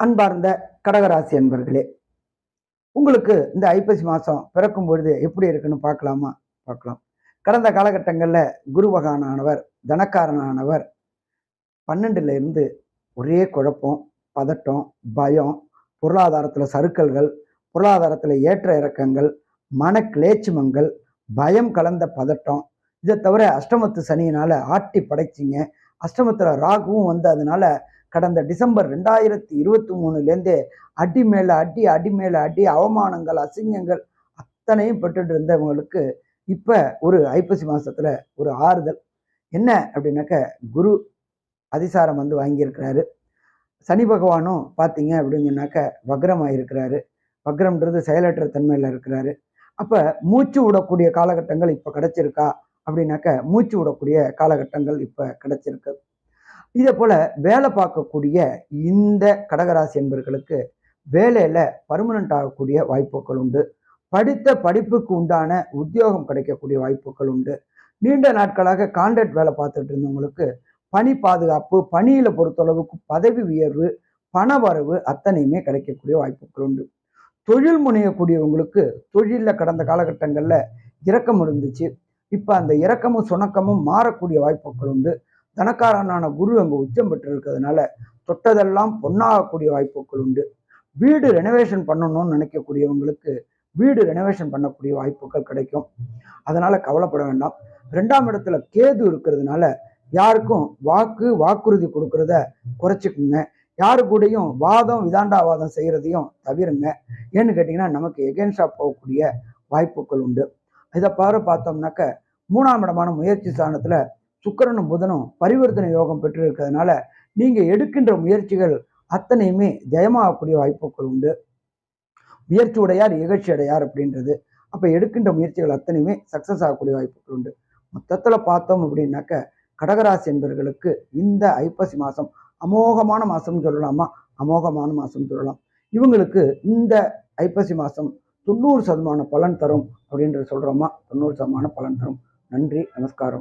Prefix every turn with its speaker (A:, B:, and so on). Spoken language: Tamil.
A: அன்பார்ந்த கடகராசி அன்பர்களே உங்களுக்கு இந்த ஐப்பசி மாதம் பிறக்கும் பொழுது எப்படி இருக்குன்னு பார்க்கலாமா? பார்க்கலாம். கடந்த காலகட்டங்களில் குரு பகவானானவர் தனக்காரனானவர் பன்னெண்டுல இருந்து ஒரே குழப்பம் பதட்டம் பயம் பொருளாதாரத்தில் சறுக்கல்கள் பொருளாதாரத்தில் ஏற்ற இறக்கங்கள் மன கிளேச்சுமங்கள் பயம் கலந்த பதட்டம். இதை தவிர அஷ்டமத்து சனியினால் ஆட்டி படைச்சிங்க. அஷ்டமத்தில் ராகுவும் வந்து அதனால கடந்த டிசம்பர் ரெண்டாயிரத்தி இருபத்தி மூணுலேருந்தே அடி மேலே அடி அடி மேலே அடி அவமானங்கள் அசிங்கங்கள் அத்தனையும் பெற்றுட்டு இருந்தவங்களுக்கு இப்போ ஒரு ஐப்பசி மாதத்தில் ஒரு ஆறுதல். என்ன அப்படின்னாக்க குரு அதிசாரம் வந்து வாங்கியிருக்கிறாரு. சனி பகவானும் பார்த்தீங்க அப்படின்னு சொன்னாக்க வக்ரமாக இருக்கிறாரு வக்ரம்ன்றது செயலற்ற தன்மையில் இருக்கிறாரு. அப்போ மூச்சு விடக்கூடிய காலகட்டங்கள் இப்போ கிடச்சிருக்கா அப்படின்னாக்க மூச்சு விடக்கூடிய காலகட்டங்கள் இப்போ கிடச்சிருக்கு. இதே போல வேலை பார்க்கக்கூடிய இந்த கடகராசி என்பர்களுக்கு வேலையில பர்மனண்ட் ஆகக்கூடிய வாய்ப்புகள் உண்டு. படித்த படிப்புக்கு உண்டான உத்தியோகம் கிடைக்கக்கூடிய வாய்ப்புகள் உண்டு. நீண்ட நாட்களாக கான்ட்ராக்ட் வேலை பார்த்துட்டு இருந்தவங்களுக்கு பணி பாதுகாப்பு பணியில பொறுத்தளவுக்கு பதவி உயர்வு பண வரவு அத்தனையுமே கிடைக்கக்கூடிய வாய்ப்புகள் உண்டு. தொழில் முனையக்கூடியவங்களுக்கு தொழிலில் கடந்த காலகட்டங்களில் இறக்கம் இருந்துச்சு. இப்போ அந்த இறக்கமும் சுணக்கமும் மாறக்கூடிய வாய்ப்புகள் உண்டு. தனக்காரனான குரு அங்கே உச்சம் பெற்று இருக்கிறதுனால தொட்டதெல்லாம் பொன்னாகக்கூடிய வாய்ப்புகள் உண்டு. வீடு ரெனோவேஷன் பண்ணணும்னு நினைக்கக்கூடியவங்களுக்கு வீடு ரெனோவேஷன் பண்ணக்கூடிய வாய்ப்புகள் கிடைக்கும். அதனால கவலைப்பட வேண்டாம். ரெண்டாம் இடத்துல கேது இருக்கிறதுனால யாருக்கும் வாக்கு வாக்குறுதி கொடுக்கறத குறைச்சிக்குங்க. யாரு கூடயும் வாதம் விதாண்டாவாதம் செய்யறதையும் தவிருங்க. ஏன்னு கேட்டிங்கன்னா நமக்கு எகென்ஸ்டா போகக்கூடிய வாய்ப்புகள் உண்டு. இதை பாரு பார்த்தோம்னாக்க மூணாம் இடமான முயற்சி ஸ்தானத்துல சுக்கிரனும் புதனும் பரிவர்த்தனை யோகம் பெற்று இருக்கிறதுனால நீங்கள் எடுக்கின்ற முயற்சிகள் அத்தனையுமே ஜெயமாகக்கூடிய வாய்ப்புகள் உண்டு. முயற்சி உடையார் இகழ்ச்சி அடையார் அப்படின்றது. அப்போ எடுக்கின்ற முயற்சிகள் அத்தனையுமே சக்சஸ் ஆகக்கூடிய வாய்ப்புகள் உண்டு. மொத்தத்தில் பார்த்தோம் அப்படின்னாக்க கடகராசி என்பவர்களுக்கு இந்த ஐப்பசி மாதம் அமோகமான மாதம்னு சொல்லலாமா? அமோகமான மாதம்னு சொல்லலாம். இவங்களுக்கு இந்த ஐப்பசி மாதம் தொண்ணூறு சதமான பலன் தரும் அப்படின்ற சொல்கிறோமா தொண்ணூறு சதமான பலன் தரும். நன்றி நமஸ்காரம்.